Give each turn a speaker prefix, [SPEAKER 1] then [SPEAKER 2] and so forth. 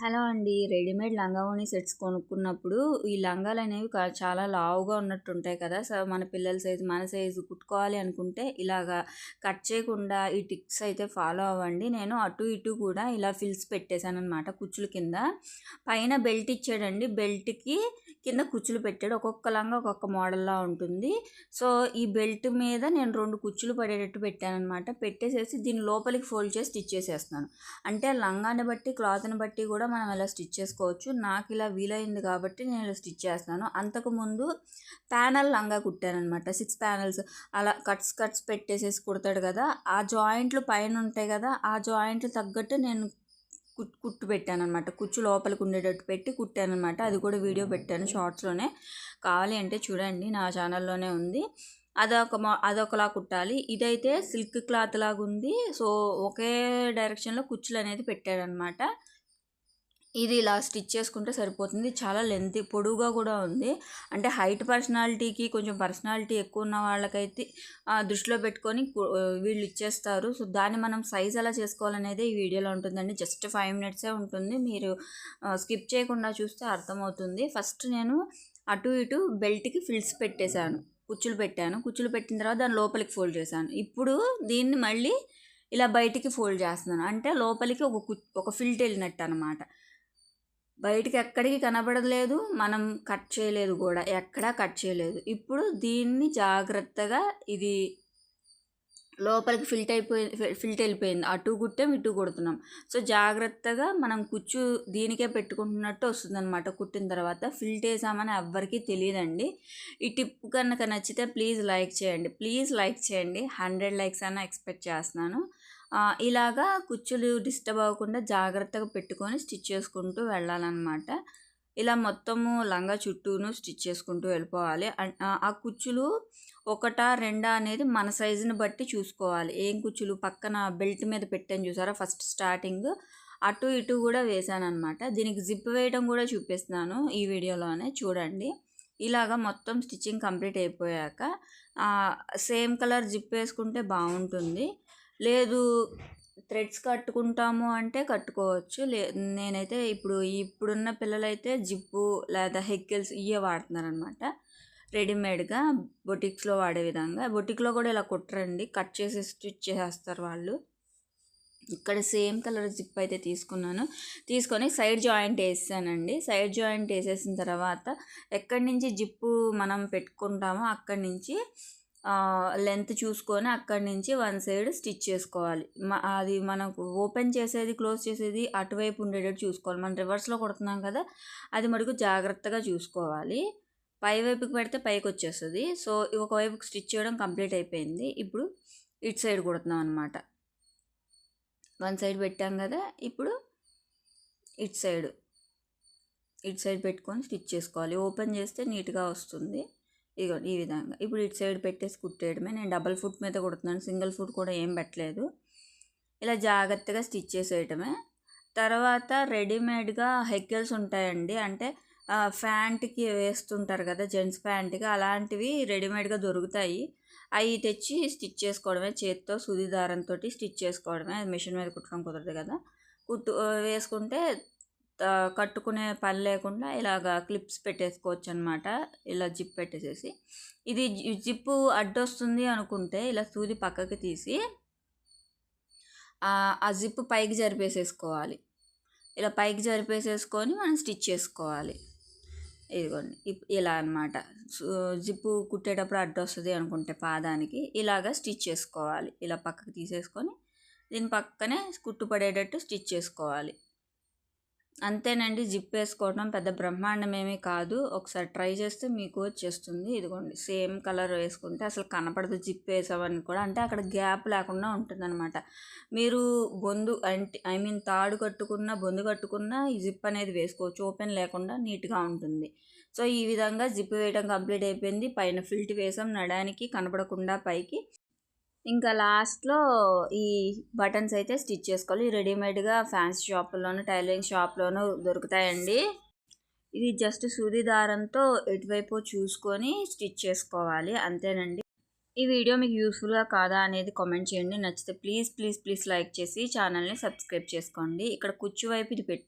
[SPEAKER 1] Hello అండి. Readymade లంగావోణి sets కొనుక్కున్నప్పుడు ఈ లంగాలు అనేవి చాలా లావుగా ఉన్నట్టు ఉంటాయి కదా. సో మన పిల్లల సైజు మన సైజు కుట్టుకోవాలి అనుకుంటే ఇలాగా కట్ చేయకుండా ఈ టిక్స్ అయితే ఫాలో అవ్వండి. నేను అటు ఇటు కూడా ఇలా ఫిల్స్ పెట్టేశాను అనమాట కుచ్చుల కింద. పైన బెల్ట్ ఇచ్చాడండి. బెల్ట్కి కింద కుచ్చులు పెట్టాడు. ఒక్కొక్క లంగా ఒక్కొక్క మోడల్లా ఉంటుంది. సో ఈ బెల్ట్ మీద నేను రెండు కుచ్చులు పడేటట్టు పెట్టాను అనమాట పెట్టేసేసి దీని లోపలికి ఫోల్డ్ చేసి స్టిచ్ చేసేస్తున్నాను. అంటే లంగాని బట్టి క్లాత్ని బట్టి కూడా కూడా మనం ఇలా స్టిచ్ చేసుకోవచ్చు. నాకు ఇలా వీలైంది కాబట్టి నేను ఇలా స్టిచ్ చేస్తున్నాను. అంతకుముందు ప్యానల్ లంగా కుట్టానమాట సిక్స్ ప్యానల్స్ అలా కట్స్ కట్స్ పెట్టేసేసి కుడతాడు కదా ఆ జాయింట్లు పైన ఉంటాయి కదా ఆ జాయింట్లు తగ్గట్టు నేను కుట్టు కుట్టు పెట్టాను అనమాట కుచ్చు లోపలికి ఉండేటట్టు పెట్టి కుట్టాను అనమాట అది కూడా వీడియో పెట్టాను షార్ట్స్లోనే. కావాలి అంటే చూడండి నా ఛానల్లోనే ఉంది. అదొక మా అదొకలా కుట్టాలి. ఇదైతే సిల్క్ క్లాత్ లాగా ఉంది సో ఒకే డైరెక్షన్లో కుచ్చులు అనేది పెట్టాడనమాట ఇది ఇలా స్టిచ్ చేసుకుంటే సరిపోతుంది. చాలా లెంత్ పొడువుగా కూడా ఉంది. అంటే హైట్ పర్సనాలిటీకి కొంచెం పర్సనాలిటీ ఎక్కువ ఉన్న వాళ్ళకైతే దృష్టిలో పెట్టుకొని వీళ్ళు ఇచ్చేస్తారు. సో దాన్ని మనం సైజ్ ఎలా చేసుకోవాలనేది ఈ వీడియోలో ఉంటుందండి. జస్ట్ ఫైవ్ మినిట్సే ఉంటుంది. మీరు స్కిప్ చేయకుండా చూస్తే అర్థమవుతుంది. ఫస్ట్ నేను అటు ఇటు బెల్ట్కి ఫిల్స్ పెట్టేశాను. కుచ్చులు పెట్టాను. కుచ్చులు పెట్టిన తర్వాత దాని లోపలికి ఫోల్డ్ చేశాను. ఇప్పుడు దీన్ని మళ్ళీ ఇలా బయటికి ఫోల్డ్ చేస్తున్నాను. అంటే లోపలికి ఒక ఒక ఫిల్ట్ వెళ్ళినట్టు అనమాట బయటికి ఎక్కడికి కనబడలేదు మనం కట్ చేయలేదు కూడా ఎక్కడా కట్ చేయలేదు. ఇప్పుడు దీన్ని జాగ్రత్తగా ఇది లోపలికి ఫిల్ట్ అయిపోయి ఫిల్ట్ వెళ్ళిపోయింది అటు కుట్టాం ఇటు కుడుతున్నాం. సో జాగ్రత్తగా మనం కుచ్చు దీనికే పెట్టుకుంటున్నట్టు వస్తుందన్నమాట. కుట్టిన తర్వాత ఫిల్ట్ వేసామని ఎవ్వరికీ తెలియదండి. ఈ టిప్ కనుక నచ్చితే ప్లీజ్ లైక్ చేయండి. ప్లీజ్ లైక్ చేయండి. హండ్రెడ్ లైక్స్ అయినా ఎక్స్పెక్ట్ చేస్తున్నాను. ఇలాగా కుచ్చులు డిస్టర్బ్ అవ్వకుండా జాగ్రత్తగా పెట్టుకొని స్టిచ్ చేసుకుంటూ వెళ్ళాలన్నమాట. ఇలా మొత్తము లంగా చుట్టూను స్టిచ్ చేసుకుంటూ వెళ్ళిపోవాలి. ఆ కుచ్చులు ఒకటా రెండా అనేది మన సైజుని బట్టి చూసుకోవాలి. ఏం కుచ్చులు? పక్కన బెల్ట్ మీద పెట్టాను చూసారా? ఫస్ట్ స్టార్టింగ్ అటు ఇటు కూడా వేసాను అనమాట దీనికి జిప్ వేయడం కూడా చూపిస్తున్నాను ఈ వీడియోలోనే. చూడండి. ఇలాగా మొత్తం స్టిచ్చింగ్ కంప్లీట్ అయిపోయాక సేమ్ కలర్ జిప్ వేసుకుంటే బాగుంటుంది. లేదు థ్రెడ్స్ కట్టుకుంటాము అంటే కట్టుకోవచ్చు. లే నేనైతే ఇప్పుడు ఇప్పుడున్న పిల్లలైతే జిప్పు లేదా హెక్కిల్స్ ఇవే వాడుతున్నారనమాట రెడీమేడ్గా బొటిక్స్లో వాడే విధంగా. బొటిక్లో కూడా ఇలా కుట్టరండి. కట్ చేసి స్టిచ్ చేసేస్తారు వాళ్ళు. ఇక్కడ సేమ్ కలర్ జిప్ అయితే తీసుకున్నాను. తీసుకొని సైడ్ జాయింట్ వేసానండి. సైడ్ జాయింట్ వేసేసిన తర్వాత ఎక్కడి నుంచి జిప్పు మనం పెట్టుకుంటామో అక్కడి నుంచి లెంత్ చూసుకొని అక్కడి నుంచి వన్ సైడ్ స్టిచ్ చేసుకోవాలి. అది మనకు ఓపెన్ చేసేది క్లోజ్ చేసేది అటువైపు ఉండేటట్టు చూసుకోవాలి. మనం రివర్స్లో కొడుతున్నాం కదా అది మటుకు జాగ్రత్తగా చూసుకోవాలి. పై వైపుకి పెడితే పైకి వచ్చేస్తుంది. సో ఒకవైపుకి స్టిచ్ చేయడం కంప్లీట్ అయిపోయింది. ఇప్పుడు ఇటు సైడ్ కుడుతున్నాం అనమాట వన్ సైడ్ పెట్టాం కదా ఇప్పుడు ఇటు సైడ్. ఇటు సైడ్ పెట్టుకొని స్టిచ్ చేసుకోవాలి. ఓపెన్ చేస్తే నీట్గా వస్తుంది. ఇగో ఈ విధంగా. ఇప్పుడు ఇటు సైడ్ పెట్టేసి కుట్టేయడమే. నేను డబల్ ఫుట్ మీద కుడుతున్నాను. సింగిల్ ఫుట్ కూడా ఏం పెట్టలేదు. ఇలా జాగ్రత్తగా స్టిచ్ చేసేయటమే. తర్వాత రెడీమేడ్గా హెక్కల్స్ ఉంటాయండి. అంటే ఫ్యాంట్కి వేస్తుంటారు కదా జెంట్స్ ప్యాంట్కి అలాంటివి రెడీమేడ్గా దొరుకుతాయి. అవి తెచ్చి స్టిచ్ చేసుకోవడమే. చేతితో సూది దారంతో స్టిచ్ చేసుకోవడమే. మిషన్ మీద కుట్టడం కుదరదు కదా. కుట్టు వేసుకుంటే కట్టుకునే పని లేకుండా ఇలాగ క్లిప్స్ పెట్టేసుకోవచ్చు అనమాట ఇలా జిప్ పెట్టేసేసి. ఇది జిప్పు అడ్డొస్తుంది అనుకుంటే ఇలా సూది పక్కకి తీసి ఆ జిప్ పైకి జరిపేసేసుకోవాలి. ఇలా పైకి జరిపేసేసుకొని మనం స్టిచ్ చేసుకోవాలి. ఇదిగోండి. ఇలా అనమాట. జిప్పు కుట్టేటప్పుడు అడ్డొస్తుంది అనుకుంటే పాదానికి ఇలాగ స్టిచ్ చేసుకోవాలి. ఇలా పక్కకి తీసేసుకొని దీని పక్కనే కుట్టు పడేటట్టు స్టిచ్ చేసుకోవాలి. అంతేనండి జిప్ వేసుకోవడం పెద్ద బ్రహ్మాండం ఏమీ కాదు. ఒకసారి ట్రై చేస్తే మీకు వచ్చేస్తుంది. ఇదిగోండి సేమ్ కలర్ వేసుకుంటే అసలు కనపడదు జిప్ వేసామని కూడా. అంటే అక్కడ గ్యాప్ లేకుండా ఉంటుందన్నమాట. మీరు బొందు అంటే ఐ మీన్ తాడు కట్టుకున్న బొందు కట్టుకున్న ఈ జిప్ అనేది వేసుకోవచ్చు. ఓపెన్ లేకుండా నీట్గా ఉంటుంది. సో ఈ విధంగా జిప్ వేయడం కంప్లీట్ అయిపోయింది. పైన ఫిల్ట్ వేసాం. నడానికి కనపడకుండా పైకి ఇంకా లాస్ట్లో ఈ బటన్స్ అయితే స్టిచ్ చేసుకోవాలి. రెడీమేడ్గా ఫ్యాన్సీ షాపుల్లోనూ టైలరింగ్ షాప్లోనూ దొరుకుతాయండి. ఇది జస్ట్ సూది దారంతో ఎటువైపు చూసుకొని స్టిచ్ చేసుకోవాలి. అంతేనండి. ఈ వీడియో మీకు యూస్ఫుల్గా కాదా అనేది కామెంట్ చేయండి. నచ్చితే ప్లీజ్ ప్లీజ్ ప్లీజ్ లైక్ చేసి ఛానల్ని సబ్స్క్రైబ్ చేసుకోండి. ఇక్కడ కుచ్చు వైపు ఇది పెట్టారు.